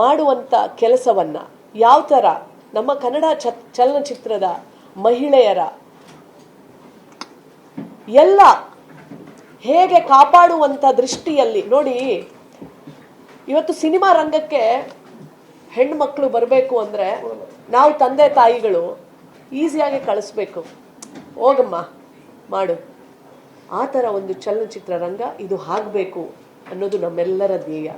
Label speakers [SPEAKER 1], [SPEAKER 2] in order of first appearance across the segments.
[SPEAKER 1] ಮಾಡುವಂಥ ಕೆಲಸವನ್ನು ಯಾವ ಥರ ನಮ್ಮ ಕನ್ನಡ ಚ ಚಲನಚಿತ್ರದ ಮಹಿಳೆಯರ ಎಲ್ಲ ಹೇಗೆ ಕಾಪಾಡುವಂಥ ದೃಷ್ಟಿಯಲ್ಲಿ ನೋಡಿ, ಇವತ್ತು ಸಿನಿಮಾ ರಂಗಕ್ಕೆ ಹೆಣ್ಮಕ್ಳು ಬರಬೇಕು ಅಂದರೆ ನಾವು ತಂದೆ ತಾಯಿಗಳು ಈಸಿಯಾಗಿ ಕಳಿಸ್ಬೇಕು. ಹೋಗಮ್ಮ, ಮಾಡು. ಆ ಥರ ಒಂದು ಚಲನಚಿತ್ರ ರಂಗ ಇದು ಆಗಬೇಕು ಅನ್ನೋದು ನಮ್ಮೆಲ್ಲರ ಧ್ಯೇಯ.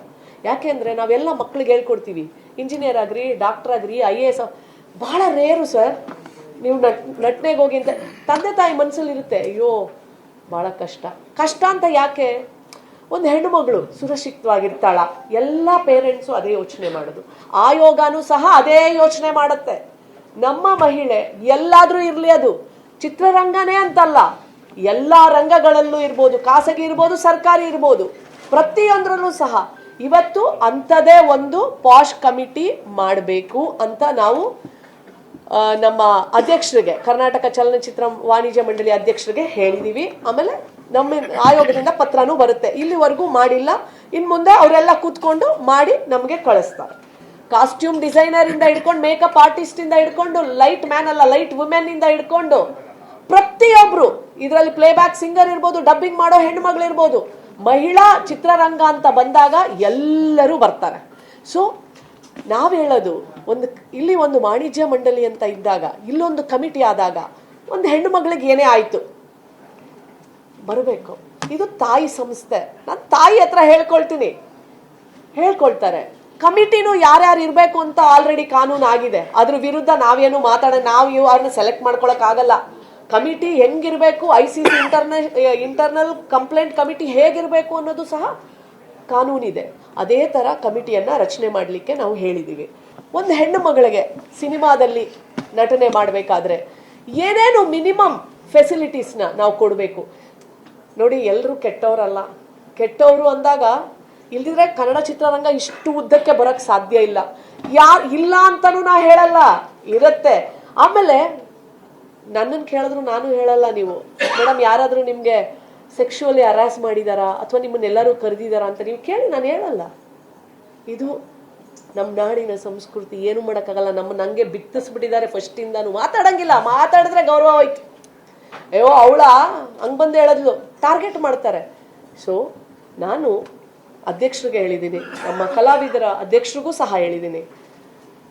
[SPEAKER 1] ಯಾಕೆಂದರೆ ನಾವೆಲ್ಲ ಮಕ್ಳಿಗೆ ಹೇಳ್ಕೊಡ್ತೀವಿ. ಇಂಜಿನಿಯರ್ ಆಗಿರಿ ಡಾಕ್ಟರ್ ಆಗ್ರಿ ಐ ಎ ಎಸ್ ಭಾಳ ರೇರು ಸರ್ ನೀವು ನಟ್, ನಟನೆಗೆ ಹೋಗಿ ಅಂತ ತಂದೆ ತಾಯಿ ಮನಸ್ಸಲ್ಲಿ ಇರುತ್ತೆ. ಅಯ್ಯೋ, ಭಾಳ ಕಷ್ಟ. ಕಷ್ಟ ಅಂತ ಯಾಕೆ? ಒಂದು ಹೆಣ್ಣುಮಗಳು ಸುರಕ್ಷಿತವಾಗಿರ್ತಾಳ. ಎಲ್ಲ ಪೇರೆಂಟ್ಸು ಅದೇ ಯೋಚನೆ ಮಾಡೋದು. ಆ ಯೋಗನೂ ಸಹ ಅದೇ ಯೋಚನೆ ಮಾಡುತ್ತೆ. ನಮ್ಮ ಮಹಿಳೆ ಎಲ್ಲಾದರೂ ಇರಲಿ ಅದು. ಚಿತ್ರರಂಗನೇ ಅಂತಲ್ಲ. ಎಲ್ಲ ರಂಗಗಳಲ್ಲೂ ಇರ್ಬೋದು. ಖಾಸಗಿ ಇರ್ಬೋದು, ಸರ್ಕಾರಿ ಇರ್ಬೋದು. ಪ್ರತಿಯೊಂದರಲ್ಲೂ ಸಹ ಇವತ್ತು ಅಂಥದೇ ಒಂದು ಪಾಶ್ ಕಮಿಟಿ ಮಾಡಬೇಕು ಅಂತ ನಾವು ನಮ್ಮ ಅಧ್ಯಕ್ಷರಿಗೆ, ಕರ್ನಾಟಕ ಚಲನಚಿತ್ರ ವಾಣಿಜ್ಯ ಮಂಡಳಿ ಅಧ್ಯಕ್ಷರಿಗೆ ಹೇಳಿದ್ದೀವಿ ಆಮೇಲೆ ನಮ್ಮ ಆಯೋಗದಿಂದ ಪತ್ರನೂ ಬರುತ್ತೆ. ಇಲ್ಲಿವರೆಗೂ ಮಾಡಿಲ್ಲ. ಇನ್ನು ಮುಂದೆ ಅವರೆಲ್ಲ ಕೂತ್ಕೊಂಡು ಮಾಡಿ ನಮಗೆ ಕಳಿಸ್ತಾರೆ. ಕಾಸ್ಟ್ಯೂಮ್ ಡಿಸೈನರ್ ಇಂದ ಹಿಡ್ಕೊಂಡು, ಮೇಕಪ್ ಆರ್ಟಿಸ್ಟ್ ಇಂದ ಹಿಡ್ಕೊಂಡು, ಲೈಟ್ ಮ್ಯಾನ್ ಅಲ್ಲ, ಲೈಟ್ ವುಮೆನ್ ಇಂದ ಹಿಡ್ಕೊಂಡು ಪ್ರತಿಯೊಬ್ರು, ಇದರಲ್ಲಿ ಪ್ಲೇಬ್ಯಾಕ್ ಸಿಂಗರ್ ಇರ್ಬೋದು, ಡಬ್ಬಿಂಗ್ ಮಾಡೋ ಹೆಣ್ಮಗಳು ಇರ್ಬೋದು ಮಹಿಳಾ ಚಿತ್ರರಂಗ ಅಂತ ಬಂದಾಗ ಎಲ್ಲರೂ ಬರ್ತಾರೆ. ಸೊ ನಾವು ಹೇಳೋದು, ಒಂದು ಇಲ್ಲಿ ಒಂದು ವಾಣಿಜ್ಯ ಮಂಡಳಿ ಅಂತ ಇದ್ದಾಗ, ಇಲ್ಲೊಂದು ಕಮಿಟಿ ಆದಾಗ, ಒಂದು ಹೆಣ್ಣು ಮಗಳಿಗೆ ಏನೇ ಆಯಿತು, ಬರಬೇಕು. ಇದು ತಾಯಿ ಸಂಸ್ಥೆ. ನಾನು ತಾಯಿ ಹತ್ರ ಹೇಳ್ಕೊಳ್ತೀನಿ. ಹೇಳ್ಕೊಳ್ತಾರೆ. ಕಮಿಟಿನೂ ಯಾರ್ಯಾರು ಇರಬೇಕು ಅಂತ ಆಲ್ರೆಡಿ ಕಾನೂನು ಆಗಿದೆ ಅದ್ರ ವಿರುದ್ಧ ನಾವೇನು ಮಾತಾಡ, ನಾವು ಇವ್ ಅವ್ರನ್ನ ಸೆಲೆಕ್ಟ್ ಮಾಡ್ಕೊಳಕ್ ಆಗಲ್ಲ committee ಹೆಂಗಿರಬೇಕು? I C C internal internal complaint committee ಹೇಗಿರಬೇಕು ಅನ್ನೋದು ಸಹ ಕಾನೂನಿದೆ. ಅದೇ ಥರ ಕಮಿಟಿಯನ್ನ ರಚನೆ ಮಾಡಲಿಕ್ಕೆ ನಾವು ಹೇಳಿದ್ದೀವಿ ಒಂದು ಹೆಣ್ಣು ಮಗಳಿಗೆ ಸಿನಿಮಾದಲ್ಲಿ ನಟನೆ ಮಾಡಬೇಕಾದ್ರೆ ಏನೇನು ಮಿನಿಮಮ್ ಫೆಸಿಲಿಟೀಸ್ನ ನಾವು ಕೊಡಬೇಕು? ನೋಡಿ ಎಲ್ಲರೂ ಕೆಟ್ಟವರಲ್ಲ. ಕೆಟ್ಟವರು ಅಂದಾಗ ಇಲ್ದಿದ್ರೆ ಕನ್ನಡ ಚಿತ್ರರಂಗ ಇಷ್ಟು ಉದ್ದಕ್ಕೆ ಬರೋಕ್ಕೆ ಸಾಧ್ಯ ಇಲ್ಲ. ಯಾರು ಇಲ್ಲ ಅಂತಲೂ ನಾ ಹೇಳಲ್ಲ. ಇರುತ್ತೆ. ಆಮೇಲೆ ನನ್ನನ್ನು ಕೇಳಿದ್ರು ನಾನು ಹೇಳಲ್ಲ ನೀವು. ಮೇಡಮ್ ಯಾರಾದರೂ ನಿಮಗೆ ಸೆಕ್ಷುವಲಿ ಹರಾಸ್ ಮಾಡಿದಾರಾ ಅಥವಾ ನಿಮ್ಮನ್ನೆಲ್ಲರೂ ಕರೆದಿದ್ದಾರಾ ಅಂತ ನೀವು ಕೇಳಿ, ನಾನು ಹೇಳಲ್ಲ. ಇದು ನಮ್ಮ ನಾಡಿನ ಸಂಸ್ಕೃತಿ, ಏನು ಮಾಡೋಕ್ಕಾಗಲ್ಲ. ನಮ್ಮ ನಂಗೆ ಬಿತ್ತಿಸ್ಬಿಟ್ಟಿದ್ದಾರೆ ಫಸ್ಟಿಂದಾನು ಮಾತಾಡಂಗಿಲ್ಲ, ಮಾತಾಡಿದ್ರೆ ಗೌರವ ಆಯ್ತು ಅಯ್ಯೋ, ಅವಳ ಹಂಗೆ ಬಂದು ಹೇಳದ್ಲು ಟಾರ್ಗೆಟ್ ಮಾಡ್ತಾರೆ. ಸೊ ನಾನು ಅಧ್ಯಕ್ಷರಿಗೆ ಹೇಳಿದ್ದೀನಿ. ನಮ್ಮ ಕಲಾವಿದರ ಅಧ್ಯಕ್ಷರಿಗೂ ಸಹ ಹೇಳಿದ್ದೀನಿ.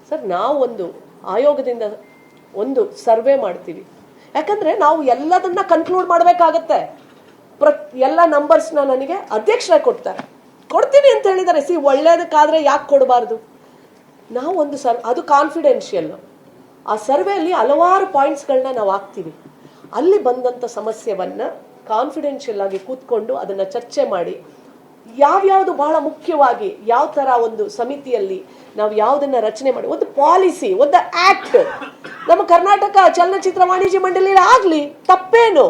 [SPEAKER 1] ಸರ್ ನಾವು ಒಂದು ಆಯೋಗದಿಂದ ಒಂದು ಸರ್ವೆ ಮಾಡ್ತೀವಿ. ಯಾಕಂದ್ರೆ ನಾವು ಎಲ್ಲದನ್ನ ಕನ್ಕ್ಲೂಡ್ ಮಾಡಬೇಕಾಗತ್ತೆ. ಪ್ರ, ಎಲ್ಲ ನಂಬರ್ಸ್ನ ನನಗೆ ಅಧ್ಯಕ್ಷರ ಕೊಡ್ತಾರೆ. ಕೊಡ್ತೀನಿ ಅಂತ ಹೇಳಿದ್ದಾರೆ. ಸಿ, ಒಳ್ಳೇದಕ್ಕಾದ್ರೆ ಯಾಕೆ ಕೊಡಬಾರ್ದು? ನಾವು ಒಂದು ಸರ್, ಅದು ಕಾನ್ಫಿಡೆನ್ಷಿಯಲ್ ಆ ಸರ್ವೆಯಲ್ಲಿ ಹಲವಾರು ಪಾಯಿಂಟ್ಸ್ಗಳನ್ನ ನಾವು ಹಾಕ್ತೀವಿ. ಅಲ್ಲಿ ಬಂದಂಥ ಸಮಸ್ಯೆವನ್ನ ಕಾನ್ಫಿಡೆನ್ಷಿಯಲ್ ಆಗಿ ಕೂತ್ಕೊಂಡು ಅದನ್ನು ಚರ್ಚೆ ಮಾಡಿ, ಯಾವ್ಯಾವುದು ಬಹಳ ಮುಖ್ಯವಾಗಿ ಯಾವ ಥರ ಒಂದು ಸಮಿತಿಯಲ್ಲಿ ನಾವು ಯಾವುದನ್ನು ರಚನೆ ಮಾಡಿ, ಒಂದು ಪಾಲಿಸಿ ಒಂದು ಆಕ್ಟ್ ನಮ್ಮ ಕರ್ನಾಟಕ ಚಲನಚಿತ್ರ ವಾಣಿಜ್ಯ ಮಂಡಳಿಯಲ್ಲಿ ಆಗಲಿ ತಪ್ಪೇನು?